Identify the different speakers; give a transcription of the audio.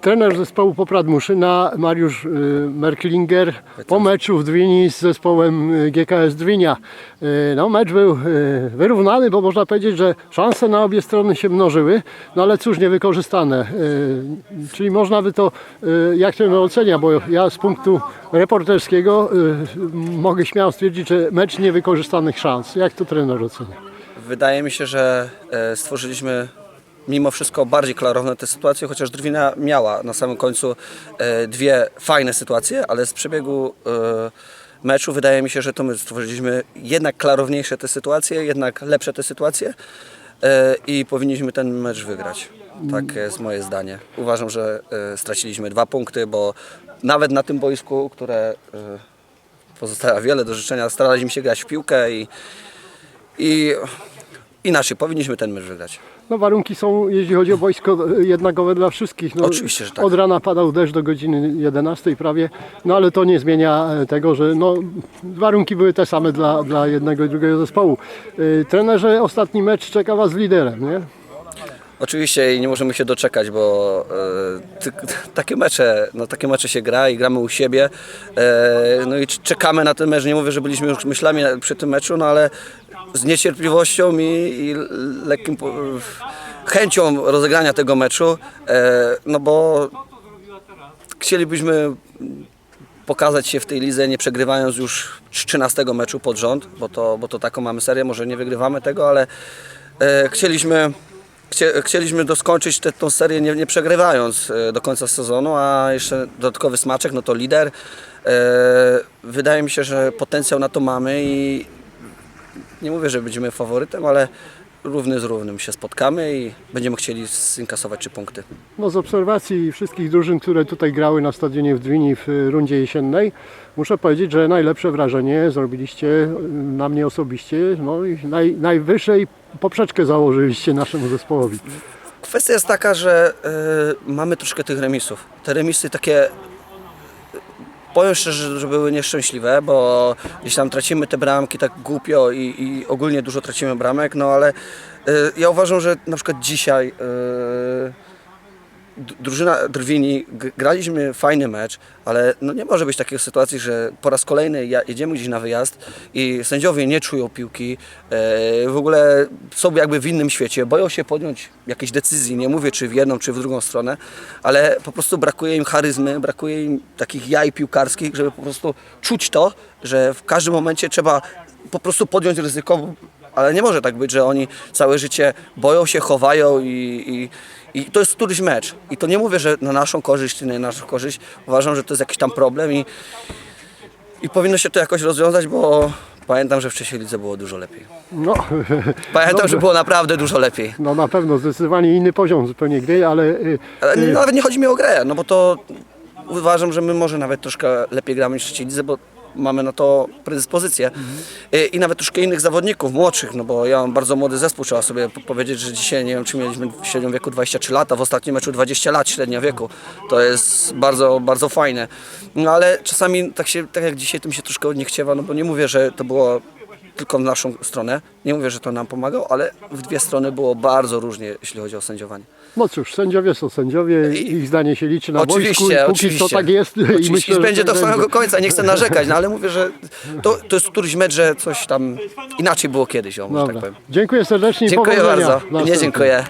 Speaker 1: Trener zespołu Poprad Muszyna, Mariusz y, Merklinger, po meczu w Dwini z zespołem y, GKS Dwinia. Y, No, mecz był wyrównany, bo można powiedzieć, że szanse na obie strony się mnożyły, no ale cóż niewykorzystane. Czyli można by to, jak trener ocenia, bo ja z punktu reporterskiego mogę śmiało stwierdzić, że mecz niewykorzystanych szans. Jak to trener ocenia?
Speaker 2: Wydaje mi się, że e, stworzyliśmy mimo wszystko bardziej klarowne te sytuacje, chociaż Drwina miała na samym końcu e, dwie fajne sytuacje, ale z przebiegu e, meczu wydaje mi się, że to my stworzyliśmy jednak klarowniejsze te sytuacje, jednak lepsze te sytuacje e, i powinniśmy ten mecz wygrać. Tak jest moje zdanie. Uważam, że straciliśmy dwa punkty, bo nawet na tym boisku, które pozostawia wiele do życzenia, staraliśmy się grać w piłkę i i inaczej, powinniśmy ten mecz wygrać.
Speaker 1: No warunki są, jeśli chodzi o wojsko, jednakowe dla wszystkich. No,
Speaker 2: Oczywiście, że tak.
Speaker 1: Od rana padał deszcz do godziny 11 prawie, no ale to nie zmienia e, tego, że no, warunki były te same dla, dla jednego i drugiego zespołu. Yy, Trenerze, ostatni mecz czeka Was z liderem, nie?
Speaker 2: Oczywiście nie możemy się doczekać, bo e, takie mecze, no takie mecze się gra i gramy u siebie. E, no i czekamy na ten mecz. Nie mówię, że byliśmy już myślami przy tym meczu, no ale z niecierpliwością i, i lekkim chęcią rozegrania tego meczu, e, no bo chcielibyśmy pokazać się w tej lidze, nie przegrywając już 13 meczu pod rząd, bo to, bo to taką mamy serię, może nie wygrywamy tego, ale e, chcieliśmy, chcie, chcieliśmy doskończyć tę tą serię nie, nie przegrywając e, do końca sezonu, a jeszcze dodatkowy smaczek, no to lider. E, wydaje mi się, że potencjał na to mamy i nie mówię, że będziemy faworytem, ale równy z równym się spotkamy i będziemy chcieli zinkasować trzy punkty.
Speaker 1: No z obserwacji wszystkich drużyn, które tutaj grały na stadionie w Dwini w y, rundzie jesiennej, muszę powiedzieć, że najlepsze wrażenie zrobiliście y, na mnie osobiście, no i naj, najwyższej poprzeczkę założyliście naszemu zespołowi.
Speaker 2: Kwestia jest taka, że y, mamy troszkę tych remisów. Te remisy takie, powiem szczerze, że były nieszczęśliwe, bo gdzieś tam tracimy te bramki tak głupio i, i ogólnie dużo tracimy bramek, no ale y, ja uważam, że na przykład dzisiaj y, drużyna Drwini, graliśmy fajny mecz, ale no nie może być takiej sytuacji, że po raz kolejny jedziemy gdzieś na wyjazd i sędziowie nie czują piłki, e, w ogóle są jakby w innym świecie, boją się podjąć jakieś decyzji, nie mówię czy w jedną, czy w drugą stronę, ale po prostu brakuje im charyzmy, brakuje im takich jaj piłkarskich, żeby po prostu czuć to, że w każdym momencie trzeba po prostu podjąć ryzyko, ale nie może tak być, że oni całe życie boją się, chowają i, i, i to jest któryś mecz. I to nie mówię, że na naszą korzyść czy na naszą korzyść. Uważam, że to jest jakiś tam problem i, i powinno się to jakoś rozwiązać, bo pamiętam, że w wcześniej lidze było dużo lepiej.
Speaker 1: No,
Speaker 2: Pamiętam, że było naprawdę dużo lepiej.
Speaker 1: no na pewno zdecydowanie inny poziom zupełnie gry, ale y,
Speaker 2: Ale nawet nie chodzi mi o grę, no bo to uważam, że my może nawet troszkę lepiej gramy niż w trzeciej lidze, bo mamy na to predyspozycję. I, I nawet troszkę innych zawodników, młodszych, no bo ja mam bardzo młody zespół, trzeba sobie po- powiedzieć, że dzisiaj nie wiem, czy mieliśmy w średnim wieku 23 lata, w ostatnim meczu 20 lat średnia wieku. To jest bardzo, bardzo fajne. No ale czasami tak, się, tak jak dzisiaj tym się troszkę odniechciewa, no bo nie mówię, że to było tylko w naszą stronę. Nie mówię, że to nam pomagało, ale w dwie strony było bardzo różnie, jeśli chodzi o sędziowanie.
Speaker 1: no cóż, sędziowie są sędziowie,
Speaker 2: I-
Speaker 1: ich zdanie się liczy na
Speaker 2: Oczywiście,
Speaker 1: boisku i póki
Speaker 2: oczywiście.
Speaker 1: co tak jest
Speaker 2: Oczywiście.
Speaker 1: i myślę,
Speaker 2: I będzie
Speaker 1: tak
Speaker 2: do samego
Speaker 1: będzie.
Speaker 2: końca, nie chcę narzekać, no ale mówię, że to, to jest któryś mecz, że coś tam inaczej było kiedyś, o, może
Speaker 1: Dobra.
Speaker 2: tak powiem.
Speaker 1: Dziękuję serdecznie i
Speaker 2: Dziękuję bardzo. Nie dziękuję.